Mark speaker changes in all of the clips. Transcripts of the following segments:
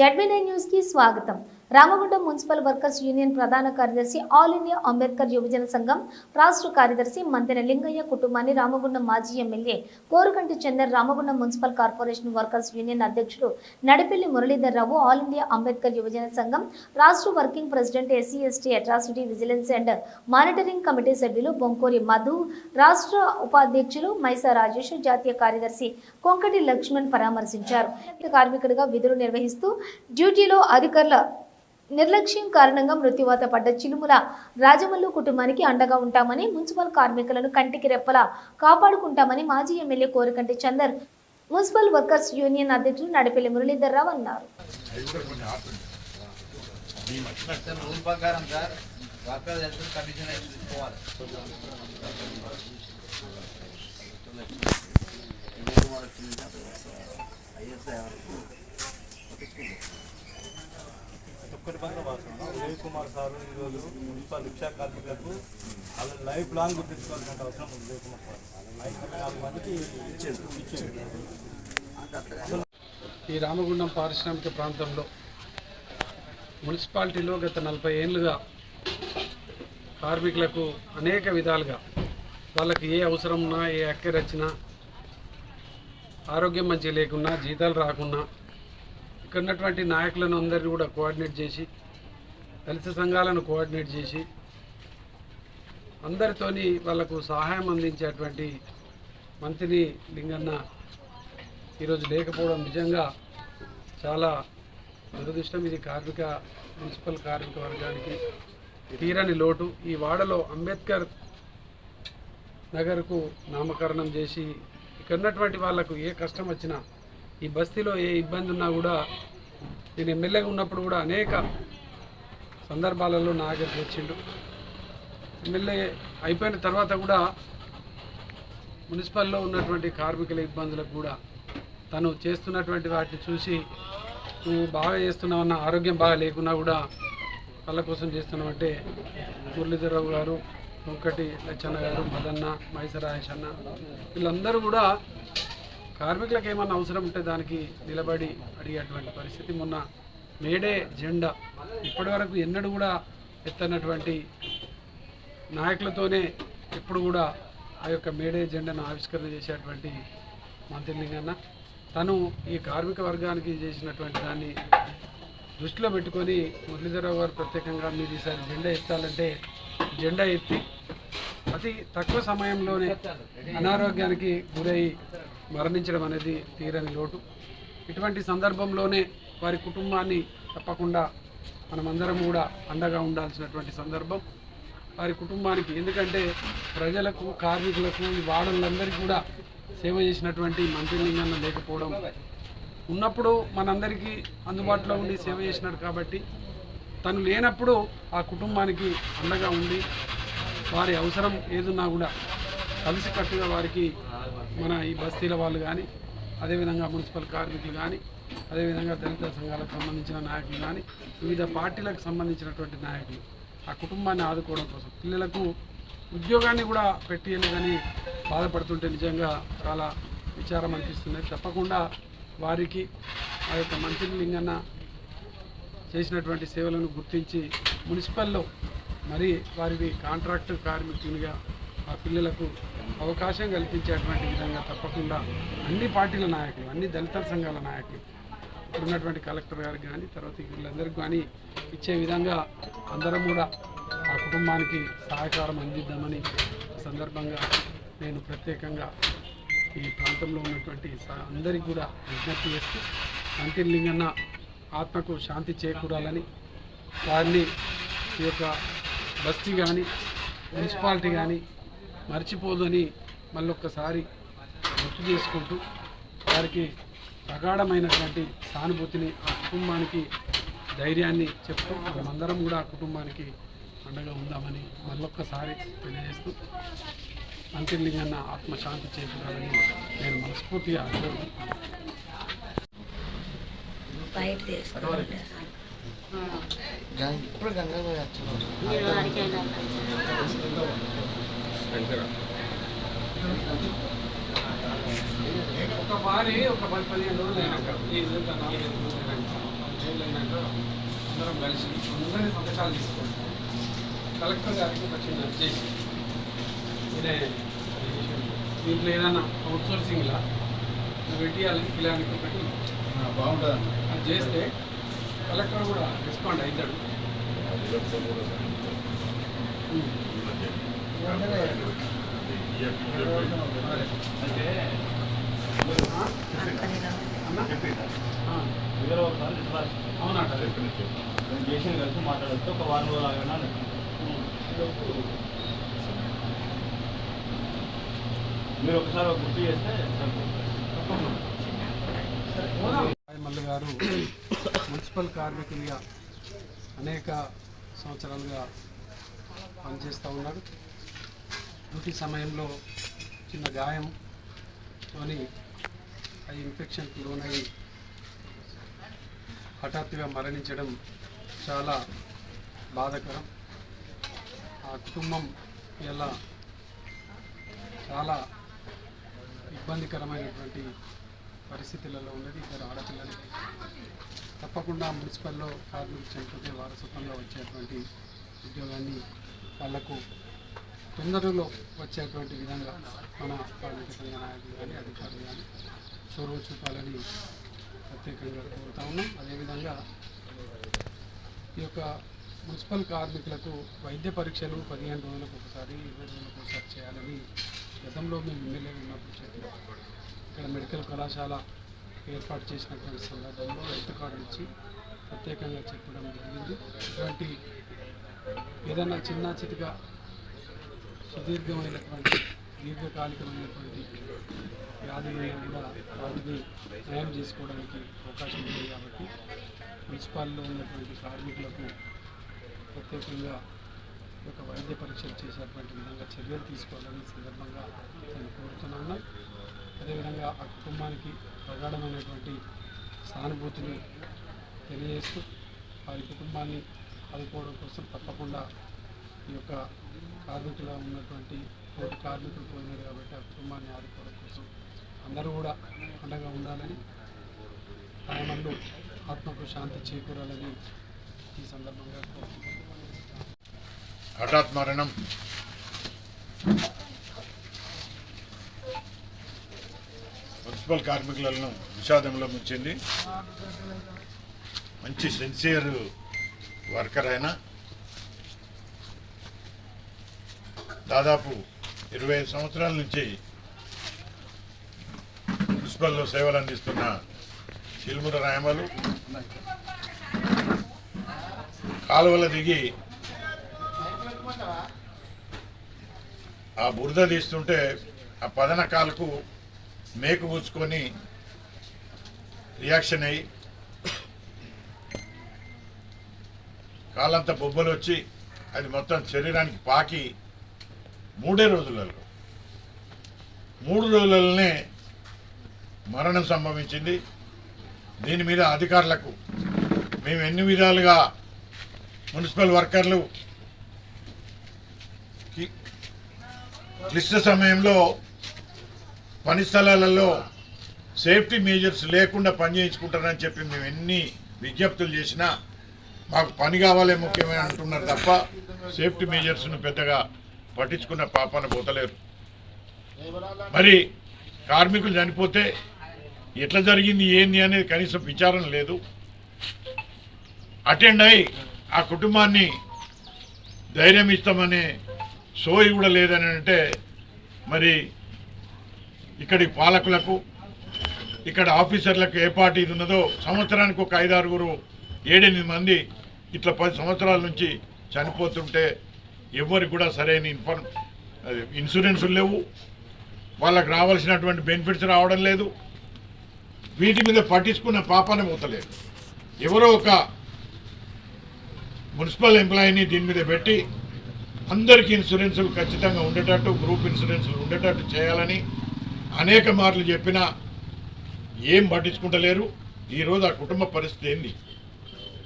Speaker 1: జడ్బీనై news కి స్వాగతం Ramagundam municipal workers union ప్రధాన కార్యదర్శి ఆల్ ఇండియా అంబేద్కర్ యువజన సంఘం రాష్ట్ర కార్యదర్శి మంతెన లింగయ్య కుటుంబాన్ని రామగుండం మాజీ MLA Korukanti Chandar Ramagundam municipal corporation workers union అధ్యక్షుడు నడిపెల్లి మురళీధర్ రావు ఆల్ ఇండియా అంబేద్కర్ యువజన సంఘం రాష్ట్ర working president SC ST atrocity vigilance and monitoring committee సభ్యులు బొంకోరి మధు రాష్ట్ర ఉపాధ్యక్షులు మైసా రాజేష్ జాతీయ కార్యదర్శి కొంకటి లక్ష్మణ్ పరామర్శించారు. కార్మికుడిగా విధులు నిర్వహిస్తూ డ్యూటీలో అధికారుల నిర్లక్ష్యం కారణంగా మృత్యువాత పడ్డ చిలుముల రాజమల్లు కుటుంబానికి అండగా ఉంటామని మున్సిపల్ కార్మికులను కంటికి రెప్పలా కాపాడుకుంటామని మాజీ MLA Korikanti Chandar municipal workers union అధ్యక్షులు నడిపెల్లి మురళీధర్ రావు అన్నారు
Speaker 2: సార్
Speaker 3: పైన వాడుతున్నాం. ఉదయ్ కుమార్ సార్ ఈరోజు మున్సిపల్ రిక్షా కార్మికులకు వాళ్ళ లైఫ్ లాంగ్ గుర్తించుకోవాల్సిన అవసరం ఉదయ్ కుమార్ సార్. నాలుగు మందికి
Speaker 4: ఈ రామగుండం పారిశ్రామిక ప్రాంతంలో మున్సిపాలిటీలో గత నలభై ఏళ్ళుగా కార్మికులకు అనేక విధాలుగా వాళ్ళకి ఏ అవసరం ఉన్నా ఏ అక్కరచ్చినా ఆరోగ్యం మంచిగా లేకున్నా జీతాలు రాకున్నా ఇక్కడ ఉన్నటువంటి నాయకులను అందరినీ కూడా కోఆర్డినేట్ చేసి దళిత సంఘాలను కోఆర్డినేట్ చేసి అందరితోని వాళ్ళకు సహాయం అందించేటువంటి మంత్రిని లింగన్న ఈరోజు లేకపోవడం నిజంగా చాలా దురదృష్టం. ఇది కార్మిక మున్సిపల్ కార్మిక వర్గానికి తీరని లోటు. ఈ వాడలో అంబేద్కర్ నగర్కు నామకరణం చేసి ఇక్కడ ఉన్నటువంటి వాళ్ళకు ఏ కష్టం వచ్చినా ఈ బస్తీలో ఏ ఇబ్బంది ఉన్నా కూడా నేను ఎమ్మెల్యేగా ఉన్నప్పుడు కూడా అనేక సందర్భాలలో నా దగ్గరికి వచ్చిండు. ఎమ్మెల్యే అయిపోయిన తర్వాత కూడా మున్సిపల్లో ఉన్నటువంటి కార్మికుల ఇబ్బందులకు కూడా తను చేస్తున్నటువంటి వాటిని చూసి నువ్వు బాగా చేస్తున్నావన్న ఆరోగ్యం బాగా లేకున్నా కూడా వాళ్ళ కోసం చేస్తున్నామంటే మురళీధరరావు గారు ఒక్కటి లచ్చన్న గారు మదన్న మైసరాయేష్ అన్న వీళ్ళందరూ కూడా కార్మికులకు ఏమన్నా అవసరం ఉంటే దానికి నిలబడి అడిగేటువంటి పరిస్థితి. మొన్న మేడే జెండా ఇప్పటివరకు ఎన్నడూ కూడా ఎత్తనటువంటి నాయకులతోనే ఎప్పుడు కూడా ఆ యొక్క మేడే జెండాను ఆవిష్కరణ చేసేటువంటి మంత్రిలింగన్న తను ఈ కార్మిక వర్గానికి చేసినటువంటి దాన్ని దృష్టిలో పెట్టుకొని మురళీధరరావు గారు ప్రత్యేకంగా మీరు ఈసారి జెండా ఎత్తాలంటే జెండా ఎత్తి అతి తక్కువ సమయంలోనే అనారోగ్యానికి గురై మరణించడం అనేది తీరని లోటు. ఇటువంటి సందర్భంలోనే వారి కుటుంబాన్ని తప్పకుండా మనమందరం కూడా అండగా ఉండాల్సినటువంటి సందర్భం. వారి కుటుంబానికి ఎందుకంటే ప్రజలకు కార్మికులకు ఈ వాడలందరికీ కూడా సేవ చేసినటువంటి మంత్రిలింగన్న లేకపోవడం. ఉన్నప్పుడు మనందరికీ అందుబాటులో ఉండి సేవ చేసినాడు కాబట్టి తను లేనప్పుడు ఆ కుటుంబానికి అండగా ఉండి వారి అవసరం ఏదున్నా కూడా కలిసికట్టుగా వారికి మన ఈ బస్తీల వాళ్ళు కానీ అదేవిధంగా మున్సిపల్ కార్మికులు కానీ అదేవిధంగా దళిత సంఘాలకు సంబంధించిన నాయకులు కానీ వివిధ పార్టీలకు సంబంధించినటువంటి నాయకులు ఆ కుటుంబాన్ని ఆదుకోవడం కోసం. పిల్లలకు ఉద్యోగాన్ని కూడా పెట్టేయలేదని బాధపడుతుంటే నిజంగా చాలా విచారం అనిపిస్తుంది. తప్పకుండా వారికి ఆ యొక్క మంత్రి లింగన్న చేసినటువంటి సేవలను గుర్తించి మున్సిపల్లో మరి వారిని కాంట్రాక్టు కార్మికునిగా ఆ పిల్లలకు అవకాశం కల్పించేటువంటి విధంగా తప్పకుండా అన్ని పార్టీల నాయకులు అన్ని దళిత సంఘాల నాయకులు ఉన్నటువంటి కలెక్టర్ గారికి కానీ తర్వాత వీళ్ళందరికీ కానీ ఇచ్చే విధంగా అందరం కూడా ఆ కుటుంబానికి సహకారం అందిద్దామని సందర్భంగా నేను ప్రత్యేకంగా ఈ ప్రాంతంలో ఉన్నటువంటి అందరికీ కూడా విజ్ఞప్తి చేస్తూ అంతిలింగన్న ఆత్మకు శాంతి చేకూరాలని వారిని ఈ యొక్క బస్తీ కానీ మున్సిపాలిటీ కానీ మర్చిపోదని మళ్ళొక్కసారి గుర్తు చేసుకుంటూ వారికి ప్రగాఢమైనటువంటి సానుభూతిని ఆ కుటుంబానికి ధైర్యాన్ని చెప్తూ మనమందరం కూడా ఆ కుటుంబానికి అండగా ఉందామని మళ్ళొక్కసారి తెలియజేస్తూ అంతిలింగన్న ఆత్మశాంతి చేకూరాలని నేను మనస్ఫూర్తిగా
Speaker 2: ఇప్పుడు గంగా
Speaker 4: ఒక వారి ఒక పది పదిహేను రోజులు అయినాక నాలుగైదు రోజులు అయినాక జైలు అయినాక అందరం కలిసి అందరినీ సంతకాలు తీసుకోండి కలెక్టర్ గారికి ఒక చిన్న చేసి ఇదే దీంట్లో ఏదైనా అవుట్ సోర్సింగ్లా పెట్టియాలని పిల్లలకి ఒకటి
Speaker 2: బాగుంటుంది
Speaker 4: అది చేస్తే కలెక్టర్ కూడా రెస్పాండ్ అవుతాడు. అవునట
Speaker 3: నేను చేసిన కలిసి మాట్లాడచ్చు ఒక వారం రోజులు ఆగినా మీరు ఒకసారి ఒక గుర్తు చేస్తే సరిపోతుంది
Speaker 4: మల్లి గారు మున్సిపల్ కార్మికులుగా అనేక సంవత్సరాలుగా పనిచేస్తూ ఉన్నారు. డ్యూటీ సమయంలో చిన్న గాయంతోని ఆ ఇన్ఫెక్షన్కి లోనై హఠాత్తుగా మరణించడం చాలా బాధాకరం. ఆ కుటుంబం ఇలా చాలా ఇబ్బందికరమైనటువంటి పరిస్థితులలో ఉన్నది. ఇద్దరు ఆడపిల్లలు. తప్పకుండా మున్సిపల్లో కార్మికులు చనిపోతే వారసత్వంగా వచ్చేటువంటి ఉద్యోగాన్ని వాళ్ళకు తొందరలో వచ్చేటువంటి విధంగా మన కార్మిక నాయకులు కానీ అధికారులు కానీ చొరవ చూపాలని ప్రత్యేకంగా కోరుతా ఉన్నాం. అదేవిధంగా ఈ యొక్క మున్సిపల్ కార్మికులకు వైద్య పరీక్షలు పదిహేను రోజులకు ఒకసారి ఇరవై రోజులకు ఒకసారి చేయాలని గతంలో మేము ఎమ్మెల్యే ఉన్నప్పుడు చెప్పాం. ఇక్కడ మెడికల్ కళాశాల ఏర్పాటు చేసినటువంటి సందర్భంలో హెల్త్ కార్డు ఇచ్చి ప్రత్యేకంగా చెప్పడం జరిగింది. ఇటువంటి ఏదైనా చిన్న చితిగా సుదీర్ఘమైనటువంటి దీర్ఘకాలికమైనటువంటి వ్యాధులను కూడా వాటిని నయం చేసుకోవడానికి అవకాశం ఉంది కాబట్టి మున్సిపాల్లో ఉన్నటువంటి కార్మికులకు ప్రత్యేకంగా ఒక వైద్య పరీక్షలు చేసేటువంటి విధంగా చర్యలు తీసుకోవాలని సందర్భంగా నేను కోరుతున్నాను. అదేవిధంగా ఆ కుటుంబానికి ప్రగాఢమైనటువంటి సానుభూతిని తెలియజేస్తూ వారి కుటుంబాన్ని ఆదుకోవడం కోసం తప్పకుండా ఈ యొక్క కార్మికుల ఉన్నటువంటి కోటి కార్మికులు పోయినారు కాబట్టి ఆ కుటుంబాన్ని ఆదుకోవడం కోసం అందరూ కూడా అండగా ఉండాలని ఆయనలు ఆత్మకు శాంతి చేకూరాలని ఈ సందర్భంగా
Speaker 5: హఠాత్ మరణం మున్సిపల్ కార్మికులను విషాదంలో ముంచింది. మంచి సిన్సియర్ వర్కర్ అయినా దాదాపు ఇరవై ఐదు సంవత్సరాల నుంచి మున్సిపల్లో సేవలు అందిస్తున్న చిలుముల రాయమలు కాలువల దిగి ఆ బురద తీస్తుంటే ఆ పదన కాలుకు మేకు పూచుకొని రియాక్షన్ అయ్యి కాలంతా బొబ్బలు వచ్చి అది మొత్తం శరీరానికి పాకి మూడే రోజులలో. మూడు రోజులలోనే మరణం సంభవించింది. దీని మీద అధికారులకు మేము ఎన్ని విధాలుగా మున్సిపల్ వర్కర్లు క్లిష్ట సమయంలో పని స్థలాలలో సేఫ్టీ మేజర్స్ లేకుండా పని చేయించుకుంటారని చెప్పి మేము ఎన్ని విజ్ఞప్తులు చేసినా మాకు పని కావాలే ముఖ్యమైన అంటున్నారు తప్ప సేఫ్టీ మేజర్స్ను పెద్దగా పట్టించుకున్న పాపాన పోతలేరు. మరి కార్మికులు చనిపోతే ఎట్లా జరిగింది ఏంది అనేది కనీసం విచారణ లేదు. అటెండ్ అయి ఆ కుటుంబాన్ని ధైర్యం ఇస్తామనే సోయి కూడా లేదని అంటే మరి ఇక్కడి పాలకులకు ఇక్కడ ఆఫీసర్లకు ఏ పార్టీ ఇది ఉన్నదో సంవత్సరానికి ఒక ఐదారుగురు ఏడెనిమిది మంది ఇట్లా పది సంవత్సరాల నుంచి చనిపోతుంటే ఎవరికి కూడా సరైన ఇన్ఫర్మ్ అది ఇన్సూరెన్సులు లేవు. వాళ్ళకి రావాల్సినటువంటి బెనిఫిట్స్ రావడం లేదు. వీటి మీద పట్టించుకున్న పాపాన పోతలేదు ఎవరో ఒక మున్సిపల్ ఎంప్లాయీని దీని మీద పెట్టి అందరికీ ఇన్సూరెన్సులు ఖచ్చితంగా ఉండేటట్టు గ్రూప్ ఇన్సూరెన్సులు ఉండేటట్టు చేయాలని అనేక మార్లు చెప్పినా ఏం పట్టించుకుంటలేరు. ఈరోజు ఆ కుటుంబ పరిస్థితి ఏంది?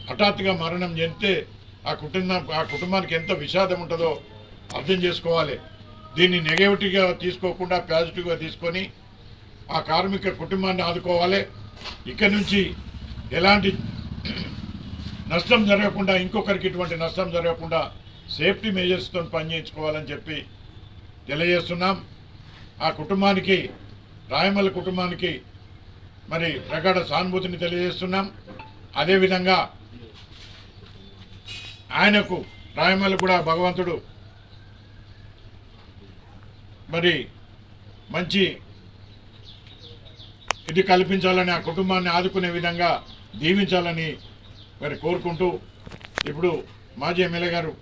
Speaker 5: హఠాత్తుగా మరణం చెందితే ఆ కుటుంబం ఆ కుటుంబానికి ఎంత విషాదం ఉంటుందో అర్థం చేసుకోవాలి. దీన్ని నెగటివ్గా తీసుకోకుండా పాజిటివ్గా తీసుకొని ఆ కార్మిక కుటుంబాన్ని ఆదుకోవాలి. ఇక్కడి నుంచి ఎలాంటి నష్టం జరగకుండా ఇంకొకరికి ఇటువంటి నష్టం జరగకుండా సేఫ్టీ మెజర్స్తో పనిచేయించుకోవాలని చెప్పి తెలియజేస్తున్నాం. ఆ కుటుంబానికి రాయమల్లి కుటుంబానికి మరి ప్రగాఢ సానుభూతిని తెలియజేస్తున్నాం. అదేవిధంగా ఆయనకు రాయమల్లి కూడా భగవంతుడు. మరి మంచి ఇది కల్పించాలని ఆ కుటుంబాన్ని ఆదుకునే విధంగా దీవించాలని మరి కోరుకుంటూ ఇప్పుడు మాజీ ఎమ్మెల్యే గారు